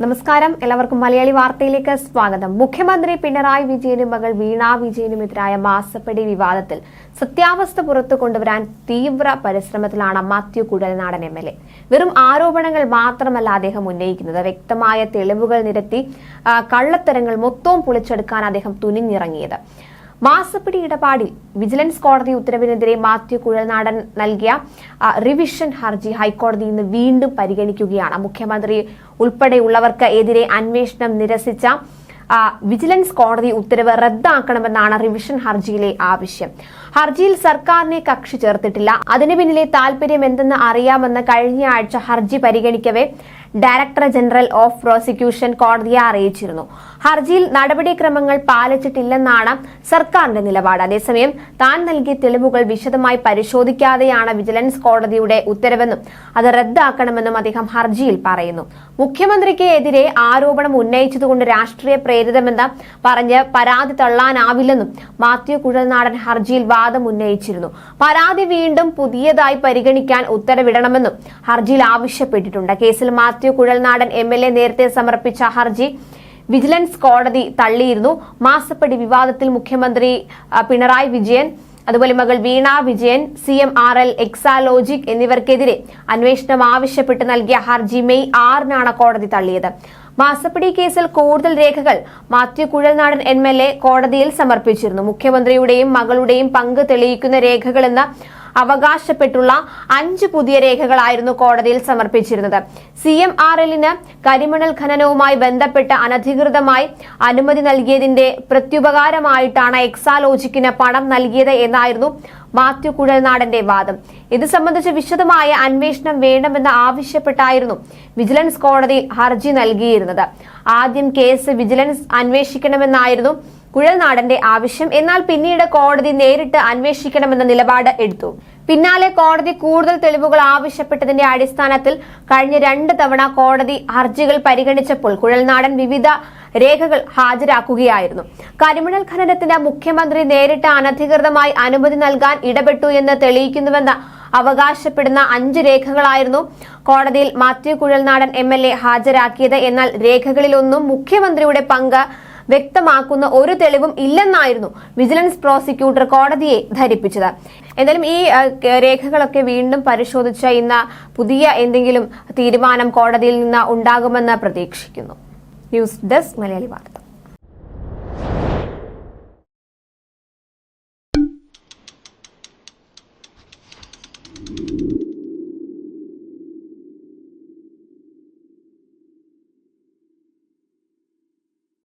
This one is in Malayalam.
നമസ്കാരം. എല്ലാവർക്കും മലയാളി വാർത്തയിലേക്ക് സ്വാഗതം. മുഖ്യമന്ത്രി പിണറായി വിജയനും മകൾ വീണ വിജയനുമെതിരായ മാസപ്പടി വിവാദത്തിൽ സത്യാവസ്ഥ പുറത്തു കൊണ്ടുവരാൻ തീവ്ര പരിശ്രമത്തിലാണ് Mathew Kuzhalnadan M L A. വെറും ആരോപണങ്ങൾ മാത്രമല്ല അദ്ദേഹം ഉന്നയിക്കുന്നത്. വ്യക്തമായ തെളിവുകൾ നിരത്തി കള്ളത്തരങ്ങൾ മൊത്തവും പൊളിച്ചെടുക്കാൻ അദ്ദേഹം തുനിഞ്ഞിറങ്ങിയത്. മാസപ്പിടി ഇടപാടിൽ വിജിലൻസ് കോടതി ഉത്തരവിനെതിരെ മാത്യു കുഴൽനാടൻ നൽകിയ റിവിഷൻ ഹർജി ഹൈക്കോടതി ഇന്ന് വീണ്ടും പരിഗണിക്കുകയാണ്. മുഖ്യമന്ത്രി ഉൾപ്പെടെയുള്ളവർക്ക് എതിരെ അന്വേഷണം നിരസിച്ച വിജിലൻസ് കോടതി ഉത്തരവ് റദ്ദാക്കണമെന്നാണ് റിവിഷൻ ഹർജിയിലെ ആവശ്യം. ഹർജിയിൽ സർക്കാരിനെ കക്ഷി ചേർത്തിട്ടില്ല. അതിനു പിന്നിലെ താല്പര്യം എന്തെന്ന് അറിയാമെന്ന് കഴിഞ്ഞ ആഴ്ച ഹർജി പരിഗണിക്കവേ ഡയറക്ടർ ജനറൽ ഓഫ് പ്രോസിക്യൂഷൻ കോടതിയെ അറിയിച്ചിരുന്നു. ഹർജിയിൽ നടപടിക്രമങ്ങൾ പാലിച്ചിട്ടില്ലെന്നാണ് സർക്കാരിന്റെ നിലപാട്. അതേസമയം താൻ നൽകിയ തെളിവുകൾ വിശദമായി പരിശോധിക്കാതെയാണ് വിജിലൻസ് കോടതിയുടെ ഉത്തരവെന്നും അത് റദ്ദാക്കണമെന്നും അദ്ദേഹം ഹർജിയിൽ പറയുന്നു. മുഖ്യമന്ത്രിക്ക് എതിരെ ആരോപണം ഉന്നയിച്ചതുകൊണ്ട് രാഷ്ട്രീയ പ്രേരിതമെന്ന് പറഞ്ഞ് പരാതി തള്ളാനാവില്ലെന്നും മാത്യു കുഴൽനാടൻ ഹർജിയിൽ വാദം ഉന്നയിച്ചിരുന്നു. പരാതി വീണ്ടും പുതിയതായി പരിഗണിക്കാൻ ഉത്തരവിടണമെന്നും ഹർജിയിൽ ആവശ്യപ്പെട്ടിട്ടുണ്ട്. കേസിൽ Mathew Kuzhalnadan M L A നേരത്തെ സമർപ്പിച്ച ഹർജി വിജിലൻസ് കോടതി തള്ളിയിരുന്നു. മാസപ്പടി വിവാദത്തിൽ മുഖ്യമന്ത്രി പിണറായി വിജയൻ അതുപോലെ മകൾ Veena Vijayan C M R L Exalogic എന്നിവർക്കെതിരെ അന്വേഷണം ആവശ്യപ്പെട്ട് നൽകിയ ഹർജി മെയ് ആറിനാണ് കോടതി തള്ളിയത്. മാസപ്പടി കേസിൽ കൂടുതൽ രേഖകൾ Mathew Kuzhalnadan M L A കോടതിയിൽ സമർപ്പിച്ചിരുന്നു. മുഖ്യമന്ത്രിയുടെയും മകളുടെയും പങ്ക് തെളിയിക്കുന്ന രേഖകളെന്ന് അവകാശപ്പെട്ടുള്ള അഞ്ച് പുതിയ രേഖകളായിരുന്നു കോടതിയിൽ സമർപ്പിച്ചിരുന്നത്. സി എം ആർ എല്ലിന് കരിമണൽ ഖനനവുമായി ബന്ധപ്പെട്ട് അനധികൃതമായി അനുമതി നൽകിയതിന്റെ പ്രത്യുപകാരമായിട്ടാണ് എക്സാലോജിക്കിന് പണം നൽകിയത് എന്നായിരുന്നു മാത്യു കുഴൽനാടന്റെ വാദം. ഇത് സംബന്ധിച്ച് വിശദമായ അന്വേഷണം വേണമെന്ന് ആവശ്യപ്പെട്ടായിരുന്നു വിജിലൻസ് കോടതി ഹർജി നൽകിയിരുന്നത്. ആദ്യം കേസ് വിജിലൻസ് അന്വേഷിക്കണമെന്നായിരുന്നു കുഴൽനാടന്റെ ആവശ്യം. എന്നാൽ പിന്നീട് കോടതി നേരിട്ട് അന്വേഷിക്കണമെന്ന നിലപാട് എടുത്തു. പിന്നാലെ കോടതി കൂടുതൽ തെളിവുകൾ ആവശ്യപ്പെട്ടതിന്റെ അടിസ്ഥാനത്തിൽ കഴിഞ്ഞ രണ്ട് തവണ കോടതി ഹർജികൾ പരിഗണിച്ചപ്പോൾ കുഴൽനാടൻ വിവിധ രേഖകൾ ഹാജരാക്കുകയായിരുന്നു. കരിമണൽ ഖനനത്തിന് മുഖ്യമന്ത്രി നേരിട്ട് അനധികൃതമായി അനുമതി നൽകാൻ ഇടപെട്ടു എന്ന് തെളിയിക്കുന്നുവെന്ന് അവകാശപ്പെടുന്ന അഞ്ച് രേഖകളായിരുന്നു കോടതിയിൽ Mathew Kuzhalnadan M L A ഹാജരാക്കിയത്. എന്നാൽ രേഖകളിലൊന്നും മുഖ്യമന്ത്രിയുടെ പങ്ക് വ്യക്തമാക്കുന്ന ഒരു തെളിവും ഇല്ലെന്നായിരുന്നു വിജിലൻസ് പ്രോസിക്യൂട്ടർ കോടതിയെ ധരിപ്പിച്ചത്. എന്തായാലും ഈ രേഖകളൊക്കെ വീണ്ടും പരിശോധിച്ച ഇന്ന് പുതിയ എന്തെങ്കിലും തീരുമാനം കോടതിയിൽ നിന്ന് ഉണ്ടാകുമെന്ന് പ്രതീക്ഷിക്കുന്നു. ന്യൂസ് ഡെസ്ക് മലയാളി വാർത്ത.